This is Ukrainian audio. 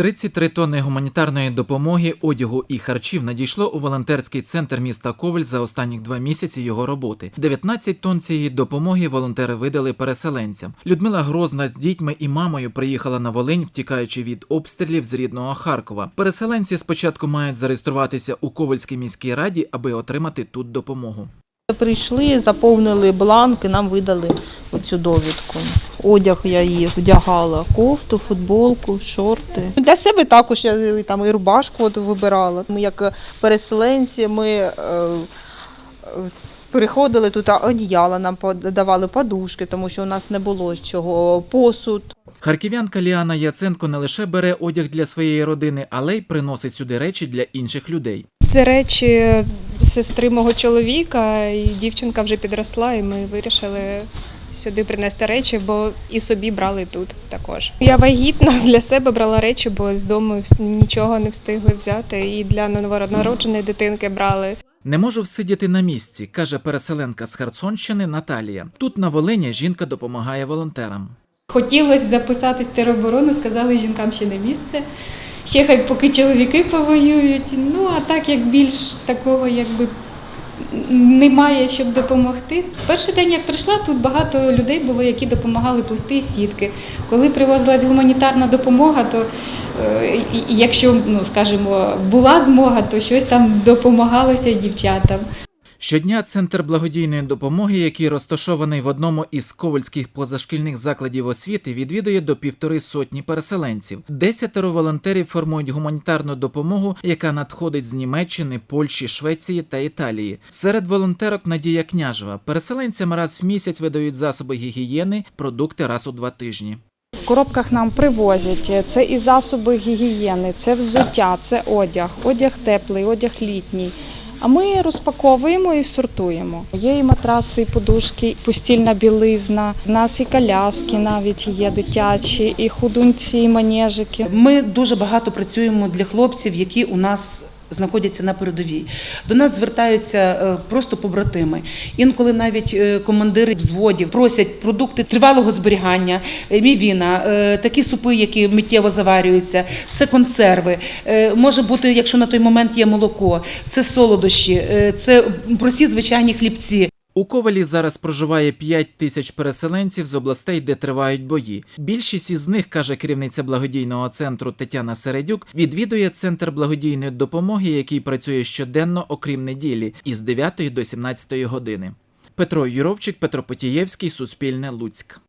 33 тонни гуманітарної допомоги, одягу і харчів надійшло у волонтерський центр міста Коваль за останні два місяці його роботи. 19 тонн цієї допомоги волонтери видали переселенцям. Людмила Грозна з дітьми і мамою приїхала на Волинь, втікаючи від обстрілів з рідного Харкова. Переселенці спочатку мають зареєструватися у Ковальській міській раді, аби отримати тут допомогу. Прийшли, заповнили бланки, нам видали оцю довідку. Одяг я її вдягала, кофту, футболку, шорти. Для себе також я там і рубашку от вибирала. Ми як переселенці, ми е, е, приходили тут, а одіяла нам давали подушки, тому що у нас не було чого посуд. Харків'янка Ліана Яценко не лише бере одяг для своєї родини, але й приносить сюди речі для інших людей. Це речі сестри мого чоловіка, і дівчинка вже підросла, і ми вирішили сюди принести речі, бо і собі брали тут також. Я вагітна для себе брала речі, бо з дому нічого не встигли взяти. І для новонародженої дитинки брали. Не можу всидіти на місці, каже переселенка з Херсонщини Наталія. Тут на Волині жінка допомагає волонтерам. Хотілося записатись в тероборону, сказали жінкам ще не місце. Ще хай поки чоловіки повоюють. Ну а так як більш такого якби немає, щоб допомогти. Перший день, як прийшла, тут багато людей було, які допомагали плести сітки. Коли привозилась гуманітарна допомога, то е, якщо, ну скажімо, була змога, то щось там допомагалося дівчатам. Щодня центр благодійної допомоги, який розташований в одному із ковальських позашкільних закладів освіти, відвідує до півтори сотні переселенців. Десятеро волонтерів формують гуманітарну допомогу, яка надходить з Німеччини, Польщі, Швеції та Італії. Серед волонтерок Надія Княжева. Переселенцям раз в місяць видають засоби гігієни, продукти раз у два тижні. В коробках нам привозять це і засоби гігієни, це взуття, це одяг, одяг теплий, одяг літній. А ми розпаковуємо і сортуємо. Є і матраси, і подушки, і постільна білизна. В нас і коляски навіть є дитячі, і худунці, і манежики. Ми дуже багато працюємо для хлопців, які у нас знаходяться на передовій. До нас звертаються е, просто побратими. Інколи навіть е, командири взводів просять продукти тривалого зберігання, е, мівіна, такі супи, які миттєво заварюються, це консерви. Може бути, якщо на той момент є молоко, це солодощі, це прості звичайні хлібці. У Ковалі зараз проживає 5 тисяч переселенців з областей, де тривають бої. Більшість із них, каже керівниця благодійного центру Тетяна Середюк, відвідує центр благодійної допомоги, який працює щоденно, окрім неділі, із 9 до 17 години. Петро Юровчик, Петро Потієвський, Суспільне, Луцьк.